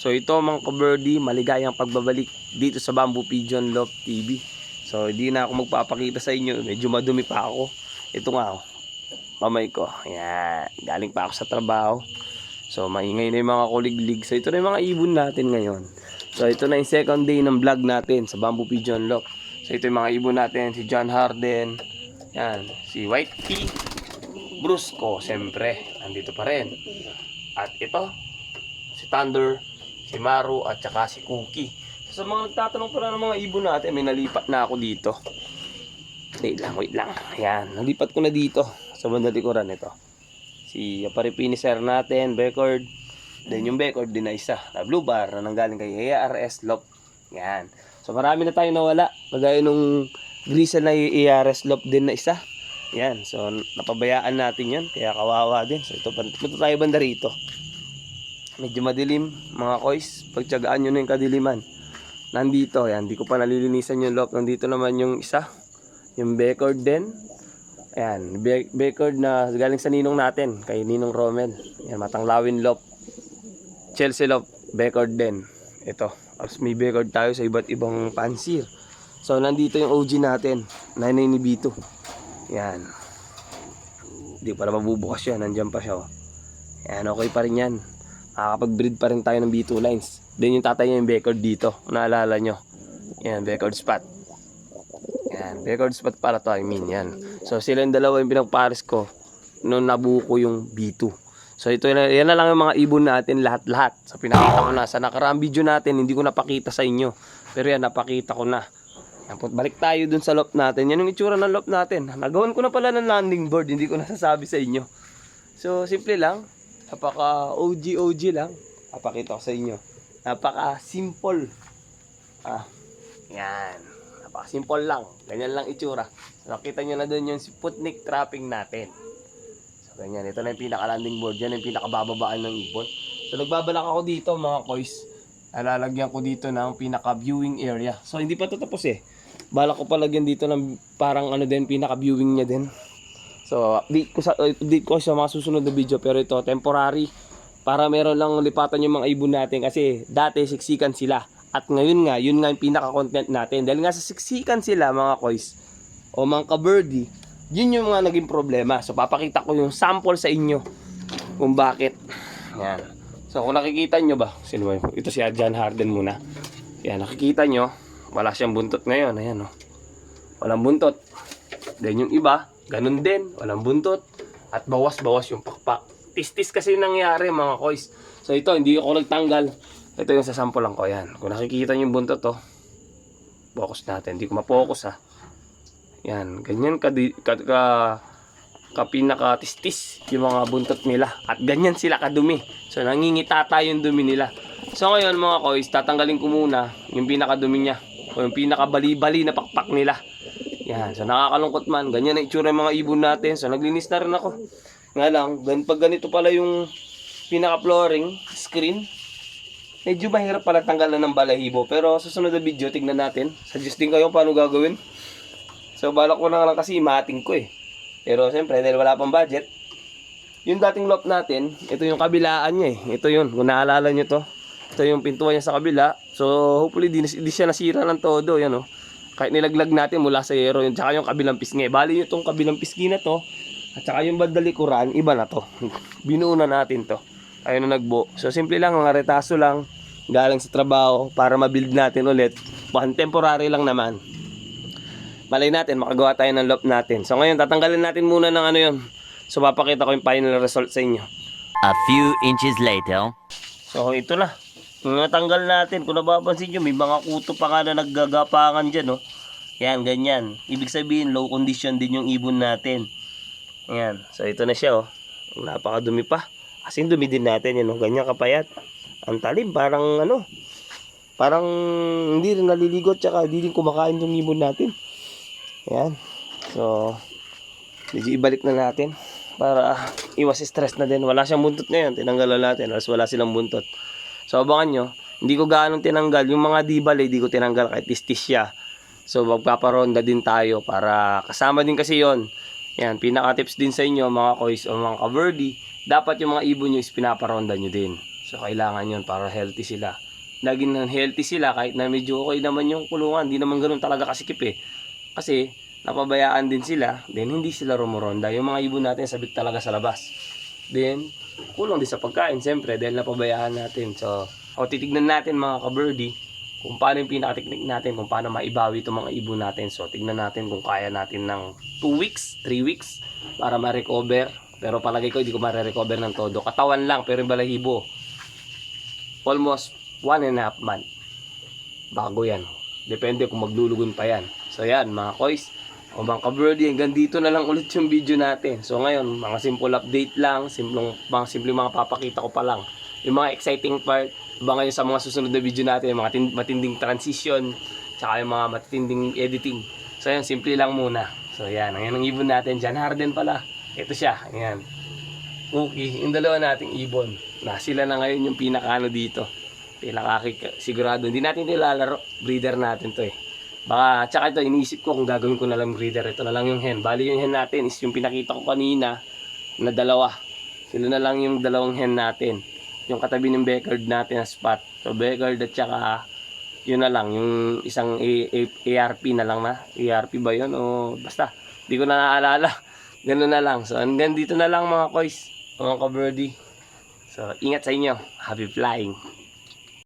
So ito mga kaberdi, maligayang pagbabalik dito sa Bamboo Pigeon Love TV. So hindi na ako magpapakita sa inyo, medyo madumi pa ako. Ito nga oh, kamay ko. Yan, galing pa ako sa trabaho. So maingay na yung mga kuliglig. So ito na yung mga ibon natin ngayon. So ito na yung second day ng vlog natin sa Bamboo Pigeon Lock. So ito yung mga ibon natin, si John Harden, yan, si White Tea, Brusco, siyempre, nandito pa rin. At ito, si Thunder, si Maru, at saka si Cookie. Sa mga nagtatanong pala ng mga ibon natin, may nalipat na ako dito. Wait lang, wait lang. Ayan, nalipat ko na dito. Sa banda likuran ito. Si Aparipini Sir natin, Becord. Then yung Becord din na isa, na Blue Bar, na nanggaling kay ARS Lop. Yan. So marami na tayo nawala. Kagaya nung Grisel na ARS Lop din na isa. Yan. So napabayaan natin yan. Kaya kawawa din. So ito, punta tayo banda rito. Medyo madilim, mga koys. Pagtsagaan nyo na yung kadiliman. Nandito, yan. Di ko pa nalilinisan yung lop. Nandito naman yung isa. Yung Becord din. Ayan, Be- na galing sa ninong natin, kay Ninong Romel. Yan, matanglawin lop. Chelsea lop, Becord din. Ito, tapos may Becord tayo sa iba't ibang pansir. So, nandito yung OG natin, nanay ni Bito. Yan. Hindi pa mabubukas yan, nandyan pa siya. Oh. Yan, okay pa rin yan. Makakapag-breed pa rin tayo ng B2 lines. Then yung tatay niya yung Becord dito, naalala nyo. Yan, Becord spot. Yan, record spot para to, I mean, yan. So, sila yung dalawa yung pinagpares ko nung nabuo ko yung B2. So, ito na, yan na lang yung mga ibon natin lahat-lahat. So, pinakita ko na. Sa nakaraang video natin, hindi ko napakita sa inyo. Pero yan, napakita ko na. Yan, balik tayo dun sa loft natin. Yan yung itsura ng loft natin. Nagawan ko na pala ng landing board, hindi ko nasasabi sa inyo. So, simple lang. Napaka OG-OG lang. Napakita ko sa inyo. Napaka simple. Ah, yan. Napaka-simple lang. Ganyan lang itsura. So, nakita nyo na doon yung Sputnik trapping natin. So, ganyan. Ito na yung pinaka-landing board. Yan yung pinaka-bababaan ng ibon. So, nagbabalak ako dito mga koys. Alalagyan ko dito ng pinaka-viewing area. So, hindi pa ito tapos eh. Balak ko palagyan dito ng parang ano din, pinaka-viewing niya din. So, update ko sa, update ko sa mga susunod na video. Pero ito, temporary. Para meron lang lipatan yung mga ibon natin. Kasi dati, siksikan sila. At ngayon nga, yun nga yung pinaka-content natin. Dahil nga sa siksikan sila, mga koys, o mga ka-birdie, yun yung mga naging problema. So, papakita ko yung sample sa inyo kung bakit. Yan. So, kung nakikita nyo ba, sino ba yun? Ito si John Harden muna. Yan, nakikita nyo, wala siyang buntot ngayon. Ayan, oh. Walang buntot. Then yung iba, ganun din, walang buntot. At bawas-bawas yung pakpak. Tis-tis kasi nangyari, mga koys. So, ito, hindi ako nagtanggal. Ito yung sasampulan ko, yan. Kung nakikita nyo yung buntot, oh, focus natin. Hindi ko ma-focus, ha. Yan, ganyan ka, ka, ka, ka pinakatistis yung mga buntot nila. At ganyan sila kadumi. So, nangingitata yung dumi nila. So, ngayon mga koys, tatanggalin ko muna yung pinakadumi niya. O yung pinakabali-bali na pakpak nila. Yan, so nakakalungkot man. Ganyan na itsura ng mga ibon natin. So, naglinis na rin ako. Nga lang, gan pag ganito pala yung pinaka-flooring, screen, medyo mahirap pala tanggalan ng balahibo. Pero sa susunod na video, tignan natin. Suggest din kayo paano gagawin. So, balak ko na lang kasi mating ko eh. Pero siyempre, dahil wala pang budget, yung dating loft natin, ito yung kabilaan niya eh. Ito yun, kung naalala nyo to. Ito yung pintuan niya sa kabila. So, hopefully, di, di siya nasira ng todo. Yan oh. Kahit nilaglag natin mula sa yero, yun, tsaka yung kabilang pisngi. Bali yung itong kabilang pisngi na to, at saka yung bandalikuran, iba na to. Binuo na natin to. Ayun na nagbo. So, simple lang, mga retaso lang, galing sa trabaho, para ma-build natin ulit. Pan temporary lang naman. Malay natin, makagawa tayo ng loft natin. So, ngayon, tatanggalin natin muna ng ano yun. So, papakita ko yung final result sa inyo. A few inches later. So, ito na. Natanggal natin, kung napapansin nyo, may mga kuto pa nga na naggagapangan dyan, no? Yan, ganyan. Ibig sabihin, low condition din yung ibon natin. Yan. So, ito na siya, oh. Napakadumi pa. Kasi dumi din natin, yan, oh. Ganyan kapayat. Ang talim, parang, ano, parang hindi rin naliligot, tsaka hindi rin kumakain yung ibon natin. Yan. So, medyo ibalik na natin para iwas stress na din. Wala siyang buntot ngayon, tinanggalan natin. Alas wala silang buntot. So, abangan nyo. Hindi ko gaano tinanggal. Yung mga dibal, hindi ko tinanggal kahit tistis siya. So, magpaparonda din tayo para kasama din kasi yon Yan, pinaka-tips din sa inyo mga koys o mga kaverdi. Dapat yung mga ibon nyo is pinaparonda nyo din. So, kailangan yun para healthy sila. Naging healthy sila kahit na medyo okay naman yung kulungan. Hindi naman ganun talaga kasikip eh. Kasi, napabayaan din sila. Then, hindi sila rumuronda. Yung mga ibon natin sabik talaga sa labas. Then, kulang din sa pagkain, siyempre, dahil napabayaan natin. So, o titignan natin mga ka-birdie, kung paano yung pinaka-technique natin, kung paano maibawi itong mga ibon natin. So, tignan natin kung kaya natin ng 2 weeks, 3 weeks, para ma-recover. Pero palagay ko, hindi ko ma-recover ng todo. Katawan lang, pero yung balahibo, almost 1 and a half month. Bago yan. Depende kung maglulugon pa yan. So, yan, mga koys. O mga ka-birdie, hanggang dito na lang ulit yung video natin. So, ngayon, mga simple update lang, simpleng, mga simple mga papakita ko pa lang. Yung mga exciting part, abangan nyo sa mga susunod na video natin, yung mga tin- matinding transition, tsaka yung mga matinding editing. So yan, simple lang muna. So yan, ayan ang ibon natin. Jan Harden pala. Ito siya, ayan. Okay, yung dalawa nating ibon. Na sila na ngayon yung pinakaano dito. Pinaka sigurado. Hindi natin nilalaro. Breeder natin to eh. Baka, tsaka ito, iniisip ko kung gagawin ko na lang breeder. Ito na lang yung hen. Bali yung hen natin is yung pinakita ko kanina na dalawa. Sila na lang yung dalawang hen natin yung katabi ng Beckard natin na spot. So Beckard at saka yun na lang, yung isang A- A- ARP na lang na. ARP ba yun? O basta, di ko na naalala. Ganun na lang. So hanggang dito na lang mga koys, mga ka-birdie. So ingat sa inyo. Happy flying.